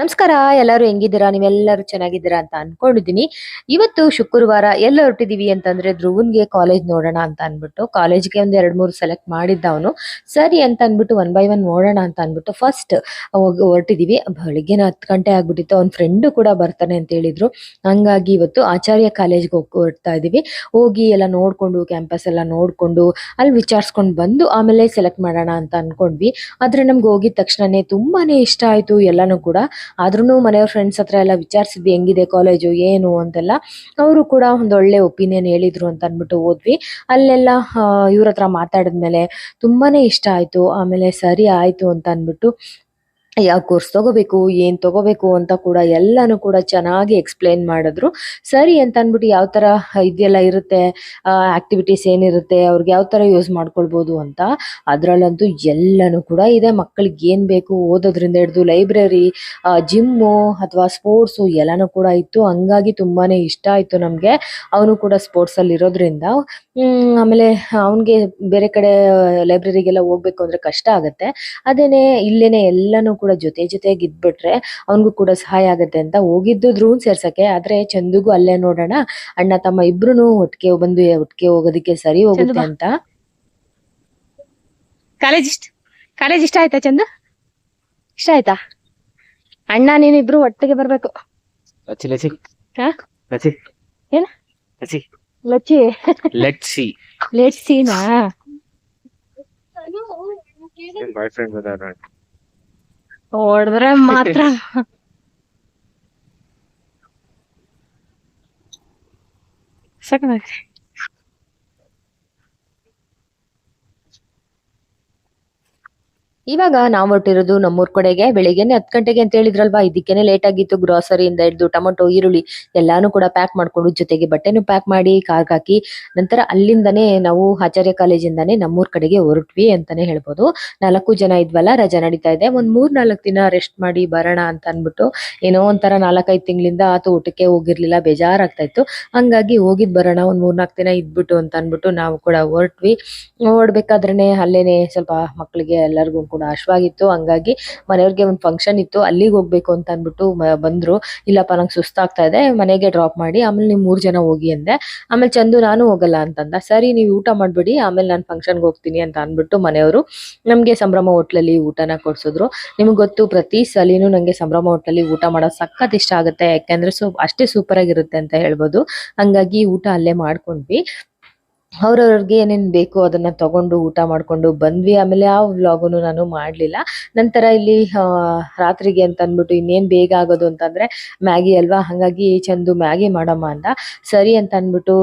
ನಮಸ್ಕಾರ, ಎಲ್ಲರೂ ಹೆಂಗಿದ್ದೀರಾ? ನೀವೆಲ್ಲರೂ ಚೆನ್ನಾಗಿದ್ದೀರಾ ಅಂತ ಅನ್ಕೊಂಡಿದ್ದೀನಿ. ಇವತ್ತು ಶುಕ್ರವಾರ ಎಲ್ಲ ಹೊರಟಿದೀವಿ ಅಂತಂದ್ರೆ ಧ್ರುವನ್ಗೆ ಕಾಲೇಜ್ ನೋಡೋಣ ಅಂತ ಅನ್ಬಿಟ್ಟು ಕಾಲೇಜ್ಗೆ ಒಂದ್ ಎರಡ್ ಮೂರು ಸೆಲೆಕ್ಟ್ ಮಾಡಿದ್ದ ಅವನು. ಸರಿ ಅಂತ ಅನ್ಬಿಟ್ಟು ಒನ್ ಬೈ ಒನ್ ನೋಡೋಣ ಅಂತ ಅನ್ಬಿಟ್ಟು ಫಸ್ಟ್ ಹೊರಟಿದೀವಿ ಬೆಳಿಗ್ಗೆನ ಹತ್ತು ಗಂಟೆ ಆಗ್ಬಿಟ್ಟಿತ್ತು. ಅವ್ನ ಫ್ರೆಂಡ್ ಕೂಡ ಬರ್ತಾನೆ ಅಂತ ಹೇಳಿದ್ರು. ಹಂಗಾಗಿ ಇವತ್ತು ಆಚಾರ್ಯ ಕಾಲೇಜ್ಗೆ ಹೋಗಿ, ಹೊರಡ್ತಾ ಇದೀವಿ. ಹೋಗಿ ಎಲ್ಲ ನೋಡ್ಕೊಂಡು ಕ್ಯಾಂಪಸ್ ಎಲ್ಲ ನೋಡ್ಕೊಂಡು, ಅಲ್ಲಿ ವಿಚಾರಿಸ್ಕೊಂಡು ಬಂದು ಆಮೇಲೆ ಸೆಲೆಕ್ಟ್ ಮಾಡೋಣ ಅಂತ ಅನ್ಕೊಂಡ್ವಿ. ಆದ್ರೆ ನಮ್ಗೆ ಹೋಗಿದ ತಕ್ಷಣನೇ ತುಂಬಾನೇ ಇಷ್ಟ ಆಯ್ತು ಎಲ್ಲಾನು ಕೂಡ. ಆದ್ರೂ ಮನೆಯವ್ರ ಫ್ರೆಂಡ್ಸ್ ಹತ್ರ ಎಲ್ಲ ವಿಚಾರಿಸಿದ್ವಿ, ಹೆಂಗಿದೆ ಕಾಲೇಜು ಏನು ಅಂತೆಲ್ಲ. ಅವರು ಕೂಡ ಒಂದು ಒಳ್ಳೆ ಒಪಿನಿಯನ್ ಹೇಳಿದ್ರು ಅಂತ ಅನ್ಬಿಟ್ಟು ಹೋದ್ವಿ. ಅಲ್ಲೆಲ್ಲ ಇವ್ರ ಹತ್ರ ಮಾತಾಡಿದ್ಮೇಲೆ ತುಂಬಾನೇ ಇಷ್ಟ ಆಯ್ತು. ಆಮೇಲೆ ಸರಿ ಆಯ್ತು ಅಂತ ಅನ್ಬಿಟ್ಟು ಯಾವ ಕೋರ್ಸ್ ತಗೋಬೇಕು, ಏನ್ ತಗೋಬೇಕು ಅಂತ ಕೂಡ ಎಲ್ಲಾನು ಕೂಡ ಚೆನ್ನಾಗಿ ಎಕ್ಸ್ಪ್ಲೈನ್ ಮಾಡಿದ್ರು. ಸರಿ ಅಂತ ಅಂದ್ಬಿಟ್ಟು ಯಾವ ತರ ಇದೆಲ್ಲ ಇರುತ್ತೆ ಆಕ್ಟಿವಿಟೀಸ್ ಏನಿರುತ್ತೆ, ಅವ್ರಿಗೆ ಯಾವ ತರ ಯೂಸ್ ಮಾಡ್ಕೊಳ್ಬಹುದು ಅಂತ, ಅದ್ರಲ್ಲಂತೂ ಎಲ್ಲಾನು ಕೂಡ ಇದೆ. ಮಕ್ಕಳಿಗೆ ಏನ್ ಬೇಕು ಓದೋದ್ರಿಂದ ಹಿಡಿದು ಲೈಬ್ರರಿ ಜಿಮ್ಮು ಅಥವಾ ಸ್ಪೋರ್ಟ್ಸ್ ಎಲ್ಲಾನು ಕೂಡ ಇತ್ತು. ಹಂಗಾಗಿ ತುಂಬಾನೇ ಇಷ್ಟ ಆಯ್ತು ನಮ್ಗೆ. ಅವನು ಕೂಡ ಸ್ಪೋರ್ಟ್ಸ್ ಅಲ್ಲಿ ಇರೋದ್ರಿಂದ. ಆಮೇಲೆ ಅವನ್ಗೆ ಬೇರೆ ಕಡೆ ಲೈಬ್ರರಿಗೆಲ್ಲ ಹೋಗ್ಬೇಕು ಅಂದ್ರೆ ಕಷ್ಟ ಆಗುತ್ತೆ. ಅದೇನೆ ಇಲ್ಲೇನೆ ಎಲ್ಲಾನು ಕೂಡ ಜೊತೆ ಜೊತೆಗೆ ಇದ್ಬಿಟ್ರೆ ಅವನಿಗೂ ಕೂಡ ಸಹಾಯ ಆಗತ್ತೆ ಅಂತ ಹೋಗಿದ್ದು ಧ್ರುವನ್ ಸೇರ್ಸಕ್ಕೆ. ಆದ್ರೆ ಚಂದುಗೂ ಅಲ್ಲೇ ನೋಡೋಣ. ಅಣ್ಣ ತಮ್ಮ ಇಬ್ರು ಒಟ್ಟಿಗೆ ಬಂದು ಒಟ್ಟಿಗೆ ಹೋಗೋದಕ್ಕೆ ಸರಿ ಹೋಗುತ್ತೆ ಅಂತ. ಕಾಲೇಜ್ ಇಷ್ಟ? ಕಾಲೇಜ್ ಇಷ್ಟ ಆಯ್ತಾ ಚಂದು? ಇಷ್ಟ ಆಯ್ತಾ? ಅಣ್ಣ ನೀನಿಬ್ರು ಒಟ್ಟಿಗೆ ಬರ್ಬೇಕು. ಲಚ್ಚಿ ಲಚ್ಚಿ. ಹಾ? ಲಚ್ಚಿ. ಏನ? Lachchi. Lachchi? Let see late ಸೀನಾ ಬಾಯ್ ಫ್ರೆಂಡ್ ಬಂದಾರ ಹೊಡೆದ್ರೆ ಮಾತ್ರ. ಸಾಕಾಗತ್ತೆ ಇವಾಗ ನಾವ್ ಹೊರಟಿರೋದು ನಮ್ಮೂರ್ ಕಡೆಗೆ. ಬೆಳಿಗ್ಗೆನೆ ಹತ್ತು ಗಂಟೆಗೆ ಅಂತ ಹೇಳಿದ್ರಲ್ವಾ? ಇದಕ್ಕೇನೆ ಲೇಟ್ ಆಗಿತ್ತು. ಗ್ರಾಸರಿ ಇಂದ ಹಿಡಿದು ಟೊಮೊಟೊ, ಈರುಳ್ಳಿ ಎಲ್ಲಾನು ಕೂಡ ಪ್ಯಾಕ್ ಮಾಡ್ಕೊಂಡು ಜೊತೆಗೆ ಬಟ್ಟೆನು ಪ್ಯಾಕ್ ಮಾಡಿ ಕಾರ್ಗೆ ಹಾಕಿ ನಂತರ ಅಲ್ಲಿಂದನೇ ನಾವು ಆಚಾರ್ಯ ಕಾಲೇಜಿಂದಾನೇ ನಮ್ಮೂರ್ ಕಡೆಗೆ ಹೊರಟ್ವಿ ಅಂತಾನೆ ಹೇಳ್ಬೋದು. ನಾಲ್ಕು ಜನ ಇದ್ವಲ್ಲ, ರಜಾ ನಡೀತಾ ಇದೆ. ಒಂದ್ ಮೂರ್ ನಾಲ್ಕು ದಿನ ರೆಸ್ಟ್ ಮಾಡಿ ಬರೋಣ ಅಂತ ಅನ್ಬಿಟ್ಟು ಏನೋ ಒಂಥರ ನಾಲ್ಕೈದು ತಿಂಗಳಿಂದ ಆತ ಊಟಕ್ಕೆ ಹೋಗಿರ್ಲಿಲ್ಲ, ಬೇಜಾರಾಗ್ತಾ ಇತ್ತು. ಹಂಗಾಗಿ ಹೋಗಿದ್ ಬರೋಣ, ಒಂದ್ ಮೂರ್ನಾಲ್ಕು ದಿನ ಇದ್ಬಿಟ್ಟು ಅಂತ ಅನ್ಬಿಟ್ಟು ನಾವು ಕೂಡ ಹೊರಟ್ವಿ. ಓಡ್ಬೇಕಾದ್ರೆ ಅಲ್ಲೇನೆ ಸ್ವಲ್ಪ ಮಕ್ಕಳಿಗೆ ಎಲ್ಲರಿಗೂ ಕೂಡ ಹಂಗಾಗಿ ಮನೆಯವ್ರಿಗೆ ಒಂದು ಫಂಕ್ಷನ್ ಇತ್ತು, ಅಲ್ಲಿಗೆ ಹೋಗ್ಬೇಕು ಅಂತ ಅಂದ್ಬಿಟ್ಟು ಬಂದ್ರು. ಇಲ್ಲಪ್ಪ, ನಂಗೆ ಸುಸ್ತಾಗ್ತಾ ಇದೆ, ಮನೆಗೆ ಡ್ರಾಪ್ ಮಾಡಿ, ಆಮೇಲೆ ನೀವು ಮೂರ್ ಜನ ಹೋಗಿ ಅಂದೆ. ಆಮೇಲೆ ಚಂದು ನಾನು ಹೋಗಲ್ಲ ಅಂತಂದ. ಸರಿ, ನೀವು ಊಟ ಮಾಡ್ಬಿಡಿ, ಆಮೇಲೆ ನಾನು ಫಂಕ್ಷನ್ಗೆ ಹೋಗ್ತೀನಿ ಅಂತ ಅಂದ್ಬಿಟ್ಟು ಮನೆಯವರು ನಮ್ಗೆ ಸಂಭ್ರಮ ಹೋಟ್ಲಲ್ಲಿ ಊಟನ ಕೊಡ್ಸಿದ್ರು. ನಿಮ್ಗೆ ಗೊತ್ತು, ಪ್ರತಿ ಸಲಿನೂ ನಂಗೆ ಸಂಭ್ರಮ ಹೋಟ್ಲಲ್ಲಿ ಊಟ ಮಾಡೋದು ಸಖತ್ ಇಷ್ಟ ಆಗುತ್ತೆ. ಯಾಕೆಂದ್ರೆ ಸೊ, ಅಷ್ಟೇ ಸೂಪರ್ ಆಗಿರುತ್ತೆ ಅಂತ ಹೇಳ್ಬೋದು. ಹಂಗಾಗಿ ಊಟ ಅಲ್ಲೇ ಮಾಡ್ಕೊಂಡ್ವಿ. ಅವ್ರವ್ರಿಗೆ ಏನೇನ್ ಬೇಕು ಅದನ್ನ ತಗೊಂಡು ಊಟ ಮಾಡ್ಕೊಂಡು ಬಂದ್ವಿ. ಆಮೇಲೆ ಯಾವ ವ್ಲಾಗುನು ನಾನು ಮಾಡ್ಲಿಲ್ಲ. ನಂತರ ಇಲ್ಲಿ ಆ, ರಾತ್ರಿಗೆ ಅಂತ ಅಂದ್ಬಿಟ್ಟು ಇನ್ನೇನ್ ಬೇಗ ಆಗೋದು ಅಂತಂದ್ರೆ ಮ್ಯಾಗಿ ಅಲ್ವಾ? ಹಂಗಾಗಿ ಚಂದು ಮ್ಯಾಗಿ ಮಾಡಮ್ಮ ಅಂತ. ಸರಿ ಅಂತ ಅಂದ್ಬಿಟ್ಟು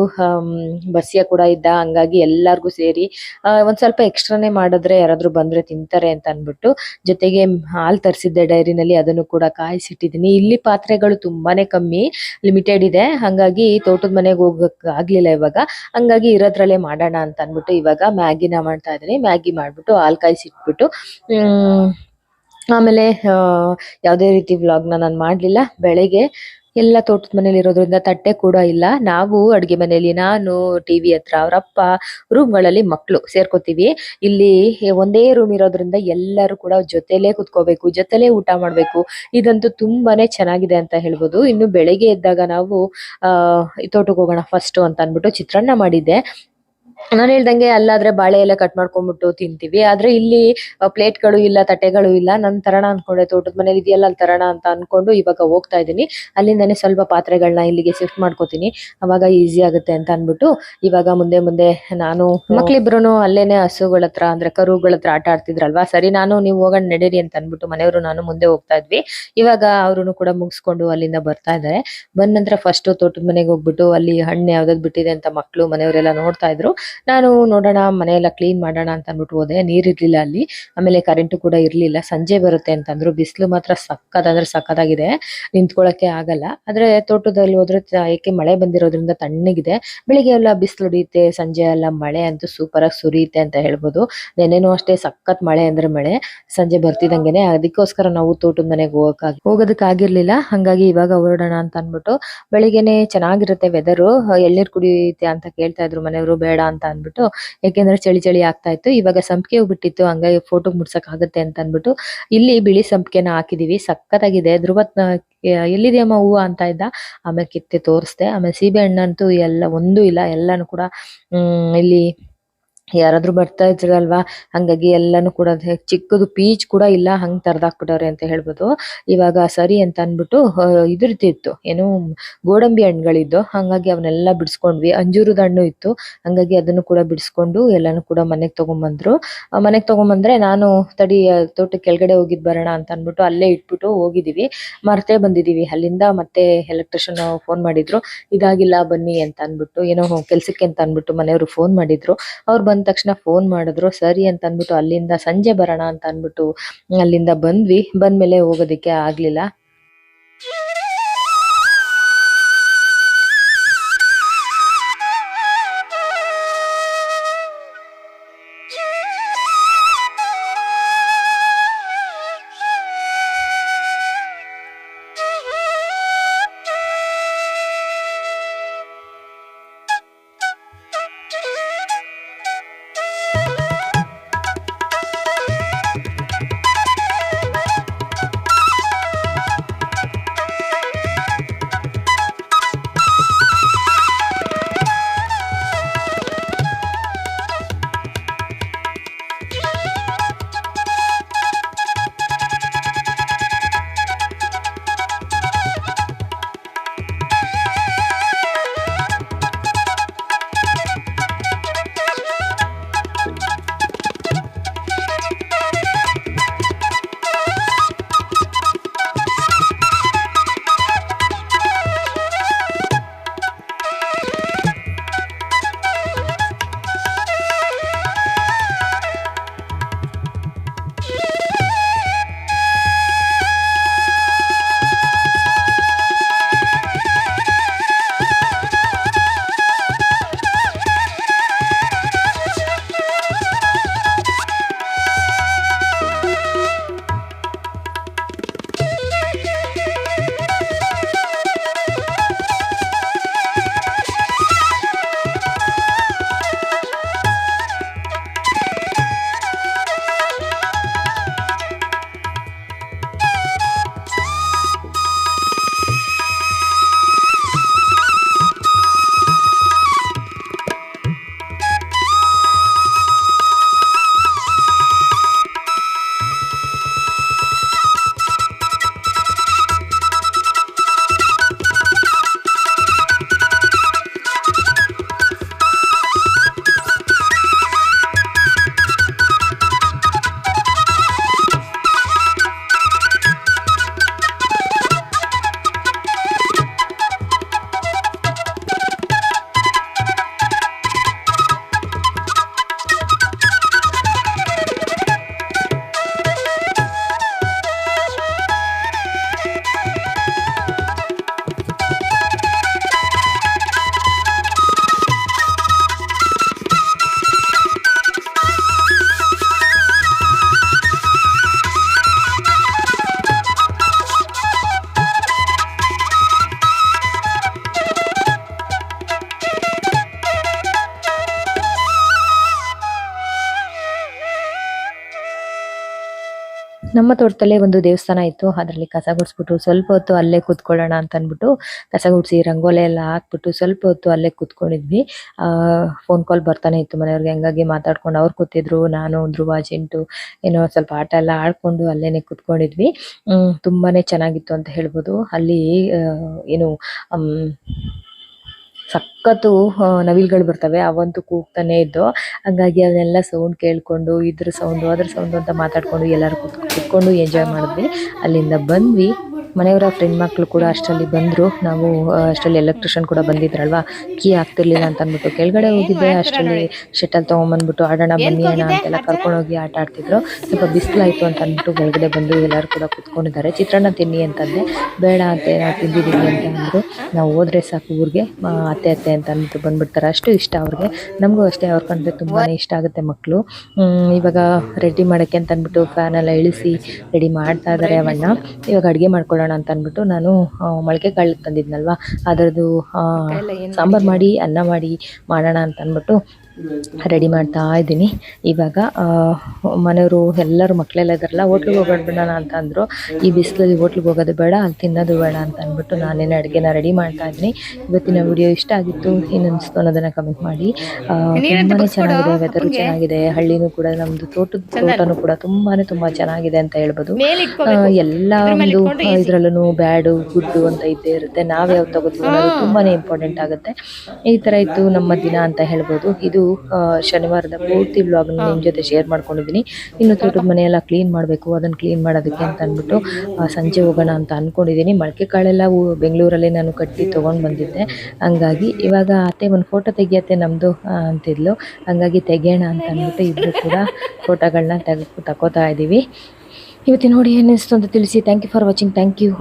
ಬಸ್ಯ ಕೂಡ ಇದ್ದ. ಹಂಗಾಗಿ ಎಲ್ಲಾರ್ಗೂ ಸೇರಿ ಆ, ಒಂದ್ ಸ್ವಲ್ಪ ಎಕ್ಸ್ಟ್ರಾನೇ ಮಾಡಿದ್ರೆ ಯಾರಾದ್ರೂ ಬಂದ್ರೆ ತಿಂತಾರೆ ಅಂತ ಅಂದ್ಬಿಟ್ಟು ಜೊತೆಗೆ ಹಾಲ್ ತರಿಸಿದ್ದೆ ಡೈರಿನಲ್ಲಿ. ಅದನ್ನು ಕೂಡ ಕಾಯಿಸಿಟ್ಟಿದ್ದೀನಿ ಇಲ್ಲಿ ಪಾತ್ರೆಗಳು ತುಂಬಾನೇ ಕಮ್ಮಿ ಲಿಮಿಟೆಡ್ ಇದೆ. ಹಂಗಾಗಿ ತೋಟದ ಮನೆಗೆ ಹೋಗಕ್ ಆಗ್ಲಿಲ್ಲ ಇವಾಗ. ಹಂಗಾಗಿ ಇರೋದ್ರಲ್ಲೇ ಮಾಡೋಣ ಅಂತ ಅಂದ್ಬಿಟ್ಟು ಇವಾಗ ಮ್ಯಾಗಿನ ಮಾಡ್ತಾ ಇದ್ದೀನಿ. ಮ್ಯಾಗಿ ಮಾಡಿಬಿಟ್ಟು ಹಾಲ್ ಕಾಯಿಸಿಟ್ಬಿಟ್ಟು ಆಮೇಲೆ ಯಾವುದೇ ರೀತಿ ವ್ಲಾಗ್ನ ನಾನು ಮಾಡಲಿಲ್ಲ. ಬೆಳಗ್ಗೆ ಎಲ್ಲ ತೋಟದ ಮನೇಲಿ ಇರೋದ್ರಿಂದ ತಟ್ಟೆ ಕೂಡ ಇಲ್ಲ. ನಾವು ಅಡುಗೆ ಮನೆಯಲ್ಲಿ ನಾನು ಟಿವಿ ಹತ್ರ, ಅವರಪ್ಪ ರೂಮ್ಗಳಲ್ಲಿ ಮಕ್ಕಳು ಸೇರ್ಕೋತೀವಿ. ಇಲ್ಲಿ ಒಂದೇ ರೂಮ್ ಇರೋದ್ರಿಂದ ಎಲ್ಲರೂ ಕೂಡ ಜೊತೆಲೇ ಕುತ್ಕೋಬೇಕು, ಜೊತೆಲೇ ಊಟ ಮಾಡ್ಬೇಕು. ಇದಂತೂ ತುಂಬಾನೇ ಚೆನ್ನಾಗಿದೆ ಅಂತ ಹೇಳ್ಬೋದು. ಇನ್ನು ಬೆಳಗ್ಗೆ ಎದ್ದಾಗ ನಾವು ತೋಟಕ್ಕೆ ಹೋಗೋಣ ಫಸ್ಟ್ ಅಂತ ಅಂದ್ಬಿಟ್ಟು ಚಿತ್ರಾನ್ನ ಮಾಡಿದ್ದೆ. ನಾನು ಹೇಳ್ದಂಗೆ ಅಲ್ಲಾದ್ರೆ ಬಾಳೆ ಎಲೆ ಕಟ್ ಮಾಡ್ಕೊಂಡ್ಬಿಟ್ಟು ತಿಂತೀವಿ. ಆದ್ರೆ ಇಲ್ಲಿ ಪ್ಲೇಟ್ಗಳು ಇಲ್ಲ, ತಟ್ಟೆಗಳು ಇಲ್ಲ, ನನ್ ತರಣ ಅನ್ಕೊಂಡೆ, ತೋಟದ ಮನೇಲಿ ಇದೆಯಲ್ಲ ಅಲ್ಲಿ ತರಣ ಅಂತ ಅನ್ಕೊಂಡು ಇವಾಗ ಹೋಗ್ತಾ ಇದ್ದೀನಿ. ಅಲ್ಲಿಂದಾನೆ ಸ್ವಲ್ಪ ಪಾತ್ರೆಗಳನ್ನ ಇಲ್ಲಿಗೆ ಶಿಫ್ಟ್ ಮಾಡ್ಕೋತೀನಿ. ಅವಾಗ ಈಸಿ ಆಗುತ್ತೆ ಅಂತ ಅನ್ಬಿಟ್ಟು ಇವಾಗ ಮುಂದೆ ಮುಂದೆ ನಾನು ಮಕ್ಳಿಬ್ರು ಅಲ್ಲೇನೆ ಹಸುಗಳ ಹತ್ರ ಅಂದ್ರೆ ಕರುಗಳ ಹತ್ರ ಆಟ ಆಡ್ತಿದ್ರಲ್ವಾ? ಸರಿ, ನಾನು ನೀವು ಹೋಗೋಣ, ನಡೀರಿ ಅಂತ ಅನ್ಬಿಟ್ಟು ಮನೆಯವರು ನಾನು ಮುಂದೆ ಹೋಗ್ತಾ ಇದ್ವಿ. ಇವಾಗ ಅವ್ರು ಕೂಡ ಮುಗಿಸ್ಕೊಂಡು ಅಲ್ಲಿಂದ ಬರ್ತಾ ಇದ್ದಾರೆ ಬಂದ ನಂತರ ಫಸ್ಟ್ ತೋಟದ ಮನೆಗೆ ಹೋಗ್ಬಿಟ್ಟು ಅಲ್ಲಿ ಹಣ್ಣು ಯಾವ್ದಾದ್ ಬಿಟ್ಟಿದೆ ಅಂತ ಮಕ್ಕಳು ಮನೆಯವರೆಲ್ಲ ನೋಡ್ತಾ ಇದ್ರು. ನಾನು ನೋಡೋಣ, ಮನೆಯೆಲ್ಲ ಕ್ಲೀನ್ ಮಾಡೋಣ ಅಂತ ಅಂದ್ಬಿಟ್ಟು ಹೋದೆ. ನೀರ್ ಇರ್ಲಿಲ್ಲ ಅಲ್ಲಿ. ಆಮೇಲೆ ಕರೆಂಟ್ ಕೂಡ ಇರ್ಲಿಲ್ಲ. ಸಂಜೆ ಬರುತ್ತೆ ಅಂತಂದ್ರು. ಬಿಸಿಲು ಮಾತ್ರ ಸಕ್ಕತ್ ಅಂದ್ರೆ ನಿಂತ್ಕೊಳ್ಳೋಕ್ಕೆ ಆಗಲ್ಲ. ಆದ್ರೆ ತೋಟದಲ್ಲಿ ಹೋದ್ರೆ ಏಕೆ ಮಳೆ ಬಂದಿರೋದ್ರಿಂದ ತಣ್ಣಗಿದೆ. ಬೆಳಿಗ್ಗೆ ಎಲ್ಲ ಬಿಸಿಲು ಹೊಡಿಯುತ್ತೆ. ಸಂಜೆ ಎಲ್ಲ ಮಳೆ ಅಂತೂ ಸೂಪರ್ ಆಗಿ ಸುರಿಯುತ್ತೆ ಅಂತ ಹೇಳ್ಬೋದು. ನೆನೆನೂ ಅಷ್ಟೇ ಸಖತ್ ಮಳೆ ಅಂದ್ರೆ ಮಳೆ. ಸಂಜೆ ಬರ್ತಿದಂಗೆನೆ. ಅದಕ್ಕೋಸ್ಕರ ನಾವು ತೋಟದ ಮನೆಗೆ ಹೋಗಕ್ ಹೋಗೋದಕ್ಕಾಗಿರ್ಲಿಲ್ಲ ಹಂಗಾಗಿ ಇವಾಗ ಹೊರಡೋಣ ಅಂತ ಅಂದ್ಬಿಟ್ಟು ಬೆಳಿಗ್ಗೆನೆ ಚೆನ್ನಾಗಿರುತ್ತೆ ವೆದರು ಎಳ್ನೀರು ಕುಡಿಯುತ್ತೆ ಅಂತ ಕೇಳ್ತಾ ಇದ್ರು ಮನೆಯವರು. ಬೇಡ ಅಂತ ಅಂದ್ಬಿಟ್ಟು, ಯಾಕೆಂದ್ರೆ ಚಳಿ ಚಳಿ ಆಗ್ತಾ ಇತ್ತು, ಇವಾಗ ಸಂಪಿಗೆ ಹೂ ಬಿಟ್ಟಿತ್ತು, ಹಂಗಾಗಿ ಫೋಟೋ ಮುಡ್ಸಕ್ ಅಂತ ಅಂದ್ಬಿಟ್ಟು, ಇಲ್ಲಿ ಬಿಳಿ ಸಂಪಿಗೆನ ಹಾಕಿದೀವಿ, ಸಖತ್ತಾಗಿದೆ ಧ್ರುವ ಎಲ್ಲಿದೆಯಮ್ಮ ಹೂವು ಅಂತ ಇದ್ದ, ಆಮೇಲೆ ಕಿತ್ತೆ ತೋರಿಸ್ದೆ, ಆಮೇಲೆ ಸೀಬೆ ಹಣ್ಣಂತೂ ಎಲ್ಲ, ಒಂದೂ ಇಲ್ಲ, ಎಲ್ಲಾನು ಕೂಡ ಇಲ್ಲಿ ಯಾರಾದ್ರೂ ಬರ್ತಾ ಇದ್ರಲ್ವಾ? ಹಂಗಾಗಿ ಎಲ್ಲಾನು ಕೂಡ ಚಿಕ್ಕದು ಪೀಚ್ ಕೂಡ ಇಲ್ಲ, ಹಂಗ್ ತರದಾಕ್ಬಿಟ್ಟವ್ರೆ ಅಂತ ಹೇಳ್ಬೋದು. ಇವಾಗ ಸರಿ ಅಂತ ಅನ್ಬಿಟ್ಟು ಇದ್ರತಿತ್ತು ಏನು ಗೋಡಂಬಿ ಹಣ್ಣುಗಳಿದ್ದು, ಹಂಗಾಗಿ ಅವನ್ನೆಲ್ಲ ಬಿಡಿಸ್ಕೊಂಡ್ವಿ. ಅಂಜೂರದ ಹಣ್ಣು ಇತ್ತು, ಹಂಗಾಗಿ ಅದನ್ನು ಕೂಡ ಬಿಡಿಸ್ಕೊಂಡು ಎಲ್ಲಾನು ಕೂಡ ಮನೆಗೆ ತಗೊಂಬಂದ್ರು. ಮನೆಗೆ ಮನೆಗ್ ತಗೊಂಬಂದ್ರೆ ನಾನು ತಡಿ ತೋಟ ಕೆಳಗಡೆ ಹೋಗಿದ್ ಬರೋಣ ಅಂತ ಅನ್ಬಿಟ್ಟು ಅಲ್ಲೇ ಇಟ್ಬಿಟ್ಟು ಹೋಗಿದೀವಿ. ಮರ್ತೇ ಬಂದಿದೀವಿ. ಅಲ್ಲಿಂದ ಮತ್ತೆ ಎಲೆಕ್ಟ್ರಿಷಿಯನ್ ಫೋನ್ ಮಾಡಿದ್ರು. ಇದಾಗಿಲ್ಲ ಬನ್ನಿ ಅಂತ ಅನ್ಬಿಟ್ಟು ಏನೋ ಕೆಲ್ಸಕ್ಕೆ ಅಂತ ಅನ್ಬಿಟ್ಟು ಮನೆಯವರು ಫೋನ್ ಮಾಡಿದ್ರು. ಅವ್ರು ಬಂದ ತಕ್ಷಣ ಫೋನ್ ಮಾಡಿದ್ರು, ಸರಿ ಅಂತ ಅಂದ್ಬಿಟ್ಟು ಅಲ್ಲಿಂದ ಸಂಜೆ ಬರೋಣ ಅಂತ ಅಂದ್ಬಿಟ್ಟು ಅಲ್ಲಿಂದ ಬಂದ್ವಿ. ಬಂದ್ಮೇಲೆ ಹೋಗೋದಕ್ಕೆ ಆಗ್ಲಿಲ್ಲ. ನಮ್ಮ ತೋಟದಲ್ಲೇ ಒಂದು ದೇವಸ್ಥಾನ ಇತ್ತು. ಅದರಲ್ಲಿ ಕಸ ಗುಡಿಸ್ಬಿಟ್ಟು ಸ್ವಲ್ಪ ಹೊತ್ತು ಅಲ್ಲೇ ಕೂತ್ಕೊಳ್ಳೋಣ ಅಂತ ಅಂದ್ಬಿಟ್ಟು ಕಸ ಗುಡಿಸಿ ರಂಗೋಲೆ ಎಲ್ಲ ಹಾಕ್ಬಿಟ್ಟು ಸ್ವಲ್ಪ ಹೊತ್ತು ಅಲ್ಲೇ ಕೂತ್ಕೊಂಡಿದ್ವಿ. ಫೋನ್ ಕಾಲ್ ಬರ್ತಾನೆ ಇತ್ತು ಮನೆಯವ್ರಿಗೆ, ಹಂಗಾಗಿ ಮಾತಾಡ್ಕೊಂಡು ಅವ್ರು ಕೂತಿದ್ರು, ನಾನು, ಧ್ರುವ ಜಂಟು ಏನೋ ಸ್ವಲ್ಪ ಆಟ ಎಲ್ಲ ಆಡ್ಕೊಂಡು ಅಲ್ಲೇನೆ ಕೂತ್ಕೊಂಡಿದ್ವಿ. ತುಂಬಾನೇ ಚೆನ್ನಾಗಿತ್ತು ಅಂತ ಹೇಳ್ಬೋದು. ಅಲ್ಲಿ ಏನು ಸಖತ್ತು ನವಿಲುಗಳು ಬರ್ತವೆ, ಅವಂತೂ ಕೂಗ್ತಾನೆ ಇದ್ದು, ಹಂಗಾಗಿ ಅವನ್ನೆಲ್ಲ ಸೌಂಡ್ ಕೇಳ್ಕೊಂಡು, ಇದ್ರ ಸೌಂಡು ಅದ್ರ ಸೌಂಡು ಅಂತ ಮಾತಾಡ್ಕೊಂಡು ಎಲ್ಲರೂ ಕೂತ್ ಕೂತ್ಕೊಂಡು ಎಂಜಾಯ್ ಮಾಡಿದ್ವಿ. ಅಲ್ಲಿಂದ ಬಂದ್ವಿ. ಮನೆಯವರ ಫ್ರೆಂಡ್ ಮಕ್ಕಳು ಕೂಡ ಅಷ್ಟರಲ್ಲಿ ಬಂದರು. ನಾವು ಅಷ್ಟರಲ್ಲಿ ಎಲೆಕ್ಟ್ರಿಷಿಯನ್ ಕೂಡ ಬಂದಿದ್ರಲ್ವಾ? ಕೀ ಆಗ್ತಿರ್ಲಿಲ್ಲ ಅಂತ ಅಂದ್ಬಿಟ್ಟು ಕೆಳಗಡೆ ಹೋಗಿದ್ದೆ. ಅಷ್ಟರಲ್ಲಿ ಶಟಲ್ ತೊಗೊಂಬಂದ್ಬಿಟ್ಟು ಆಡೋಣ ಬನ್ನಿ ಅಣ್ಣ ಅಂತೆಲ್ಲ ಕರ್ಕೊಂಡೋಗಿ ಆಟ ಆಡ್ತಿದ್ರು. ಸ್ವಲ್ಪ ಬಿಸಿಲಾಯಿತು ಅಂತ ಅಂದ್ಬಿಟ್ಟು ಒಳಗಡೆ ಬಂದು ಎಲ್ಲರೂ ಕೂಡ ಕುತ್ಕೊಂಡಿದ್ದಾರೆ. ಚಿತ್ರಾನ್ನ ತಿನ್ನಿ ಅಂತಂದೆ. ಬೇಡ ಅಂತ ನಾವು ತಿಂದಿದ್ದೀವಿ ಅಂತ ಅಂದ್ರು. ನಾವು ಹೋದ್ರೆ ಸಾಕು ಊರಿಗೆ. ಅತ್ತೆ ಅತ್ತೆ ಅಂತ ಅಂದ್ಬಿಟ್ಟು ಬಂದ್ಬಿಡ್ತಾರೆ. ಅಷ್ಟು ಇಷ್ಟ ಅವ್ರಿಗೆ. ನಮಗೂ ಅಷ್ಟೇ. ಅವ್ರ ಕಂಡ್ರೆ ತುಂಬಾನೇ ಇಷ್ಟ ಆಗುತ್ತೆ ಮಕ್ಕಳು ಇವಾಗ ರೆಡಿ ಮಾಡೋಕ್ಕೆ ಅಂತ ಅಂದ್ಬಿಟ್ಟು ಫ್ಯಾನ್ ಎಲ್ಲ ಇಳಿಸಿ ರೆಡಿ ಮಾಡ್ತಾ ಇದ್ದಾರೆ ಅವಣ್ಣ ಇವಾಗ ಅಡುಗೆ ಮಾಡ್ಕೊಳ್ಳೋಣ ಅಂತ ಅಂದ್ಬಿಟ್ಟು ನಾನು ಮೊಳಕೆ ಕಾಳು ತಂದಿದ್ನಲ್ವಾ ಅದರದ್ದು ಸಾಂಬಾರು ಮಾಡಿ ಅನ್ನ ಮಾಡಿ ಮಾಡೋಣ ಅಂತ ಅಂದ್ಬಿಟ್ಟು ರೆಡಿ ಮಾಡ್ತಾ ಇದ್ದೀನಿ. ಇವಾಗ ಮನೆಯವರು ಎಲ್ಲರೂ ಮಕ್ಕಳೆಲ್ಲ ಇದ್ದಾರಲ್ಲ ಹೋಟ್ಲಿಗೆ ಹೋಗೋಣ ಬಿಡೋಣ ಅಂತ ಅಂದರು. ಈ ಬಿಸಿಲಲ್ಲಿ ಹೋಟ್ಲಿಗೆ ಹೋಗೋದು ಬೇಡ ಅಲ್ಲಿ ತಿನ್ನೋದು ಬೇಡ ಅಂತ ಅಂದ್ಬಿಟ್ಟು ನಾನೇನು ಅಡುಗೆನ ರೆಡಿ ಮಾಡ್ತಾ ಇದ್ದೀನಿ. ಇವತ್ತಿನ ವಿಡಿಯೋ ಇಷ್ಟ ಆಗಿತ್ತು ಏನು ಅನಿಸ್ತು ಅನ್ನೋದನ್ನು ಕಮೆಂಟ್ ಮಾಡಿ. ತುಂಬಾ ಚೆನ್ನಾಗಿದೆ ವೆದರ್ ಚೆನ್ನಾಗಿದೆ ಹಳ್ಳಿನೂ ಕೂಡ ನಮ್ಮದು ತೋಟದ ತೋಟನೂ ಕೂಡ ತುಂಬಾನೇ ತುಂಬ ಚೆನ್ನಾಗಿದೆ ಅಂತ ಹೇಳ್ಬೋದು. ಎಲ್ಲ ಒಂದು ಇದ್ರಲ್ಲೂ ಬ್ಯಾಡು ಗುಡ್ಡು ಅಂತ ಇದ್ದೇ ಇರುತ್ತೆ. ನಾವು ಯಾವ್ದು ತಗೋತೀವಿ ಅನ್ನೋದು ತುಂಬಾನೇ ಇಂಪಾರ್ಟೆಂಟ್ ಆಗುತ್ತೆ. ಈ ತರ ಇತ್ತು ನಮ್ಮ ದಿನ ಅಂತ ಹೇಳ್ಬೋದು. ಇದು ಶನಿವಾರದ ಪೂರ್ತಿ ಬ್ಲಾಗ್ ನಿಮ್ ಜೊತೆ ಶೇರ್ ಮಾಡ್ಕೊಂಡಿದ್ದೀನಿ ಇನ್ನು ತೋಟದ ಮನೆಯೆಲ್ಲ ಕ್ಲೀನ್ ಮಾಡಬೇಕು, ಅದನ್ನ ಕ್ಲೀನ್ ಮಾಡೋದಕ್ಕೆ ಅಂತ ಅಂದ್ಬಿಟ್ಟು ಸಂಜೆ ಹೋಗೋಣ ಅಂತ ಅನ್ಕೊಂಡಿದ್ದೀನಿ ಮೊಳಕೆ ಕಾಳೆಲ್ಲ ಬೆಂಗಳೂರಲ್ಲಿ ನಾನು ಕಟ್ಟಿ ತೊಗೊಂಡು ಬಂದಿದ್ದೆ. ಹಂಗಾಗಿ ಇವಾಗ ಅತ್ತೆ ಒಂದು ಫೋಟೋ ತೆಗಿಯತ್ತೆ ನಮ್ಮದು ಅಂತಿದ್ಲು. ಹಂಗಾಗಿ ತೆಗೆಯೋಣ ಅಂತ ಅಂದ್ಬಿಟ್ಟು ಇಬ್ಬರು ಕೂಡ ಫೋಟೋಗಳನ್ನ ತೆಗೆ ತಗೋತಾ ಇದ್ದೀವಿ ಇವತ್ತು ನೋಡಿ ಏನಿಸ್ತು ಅಂತ ತಿಳಿಸಿ. Thank you for watching thank you